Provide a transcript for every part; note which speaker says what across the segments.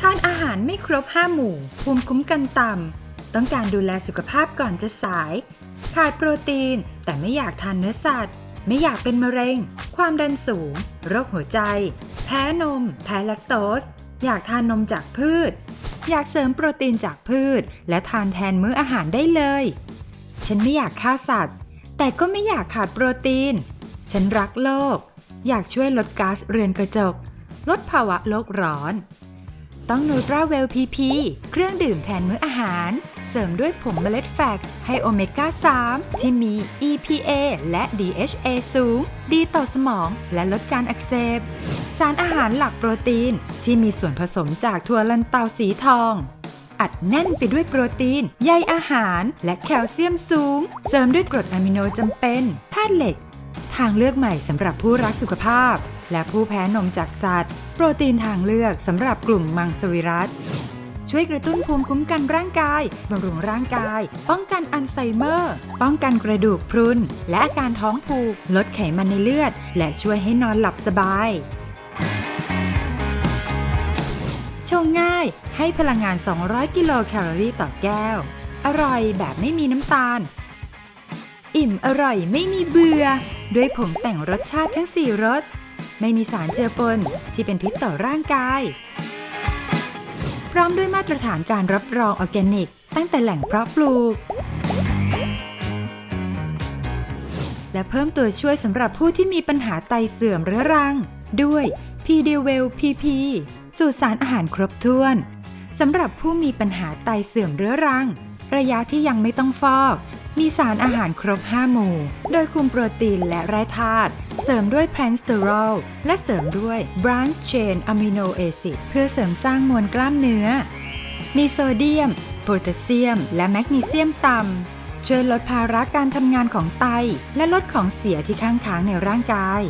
Speaker 1: ทานอาหารไม่ครบห้าหมู่ ภูมิคุ้มกันต่ำ ต้องการดูแลสุขภาพก่อนจะสาย ขาดโปรตีน แต่ไม่อยากทานเนื้อสัตว์ ไม่อยากเป็นมะเร็ง ความดันสูง โรคหัวใจ แพ้นม แพ้แลคโตส อยากทานนมจากพืช อยากเสริมโปรตีนจากพืช และทานแทนมื้ออาหารได้เลย ฉันไม่อยากฆ่าสัตว์ แต่ก็ไม่อยากขาดโปรตีน ฉันรักโลก อยากช่วยลดก๊าซเรือนกระจก ลดภาวะโลกร้อน ต้องนูตราเวลพีพีเครื่องดื่มแทนมื้ออาหาร เสริมด้วยผงเมล็ดแฟกต์ให้โอเมก้า 3 ที่มี EPA และ DHA สูง ดีต่อสมองและลดการอักเสบ สารอาหารหลักโปรตีน ที่มีส่วนผสมจากถั่วลันเตาสีทอง อัดแน่นไปด้วยโปรตีน ใยอาหาร และแคลเซียมสูง เสริมด้วยกรดอะมิโนจำเป็นธาตุเหล็ก ทางเลือกใหม่สำหรับผู้รักสุขภาพ และผู้แพ้นมจากสัตว์ โปรตีนทางเลือกสำหรับกลุ่มมังสวิรัตช่วยกระตุ้นภูมิคุ้มกันร่างกายบำรุงร่างกาย ป้องกันอัลไซเมอร์ ป้องกันกระดูกพรุน และอาการท้องผูก ลดไขมันในเลือด และช่วยให้นอนหลับสบาย ชงง่ายให้พลังงาน 200 กิโลแคลอรี่ต่อแก้ว อร่อยแบบไม่มีน้ำตาล อิ่มอร่อยไม่มีเบื่อ ด้วยผงแต่งรสชาติทั้ง 4รส ไม่มีสารเจือปนที่เป็นพิษต่อร่างกาย พร้อมด้วยมาตรฐานการรับรองออร์แกนิก ตั้งแต่แหล่งเพาะปลูก และเพิ่มตัวช่วยสำหรับผู้ที่มีปัญหาไตเสื่อมเรื้อรัง ด้วย p d w e l PP สูตรสารอาหารครบถ้วนสำหรับผู้มีปัญหาไตเสื่อมเรื้อรัง ระยะที่ยังไม่ต้องฟอก มีสารอาหารครบ 5 หมู่ โดยคุมโปรตีนและแร่ธาตุ ริมด้วยแพลนสเตอรอลและเสริมด้วย branch chain amino acid เพื่อเสริมสร้างมวลกล้ามเนื้อ มีโซเดียม โพแทสเซียม และแมกนีเซียมต่ำ ช่วยลดภาระการทำงานของไต และลดของเสียที่ข้างค้างในร่างกาย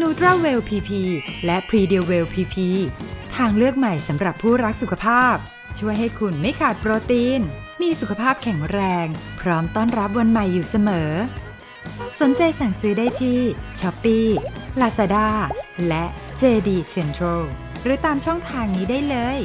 Speaker 1: นูตราเวล PP และ p r e d e w e l PP ทางเลือกใหม่สำหรับผู้รักสุขภาพ ช่วยให้คุณไม่ขาดโปรตีน มีสุขภาพแข็งแรง พร้อมต้อนรับวันใหม่อยู่เสมอ สนใจสั่งซื้อได้ที่ Shopee Lazada และ JD Central หรือตามช่องทางนี้ได้เลย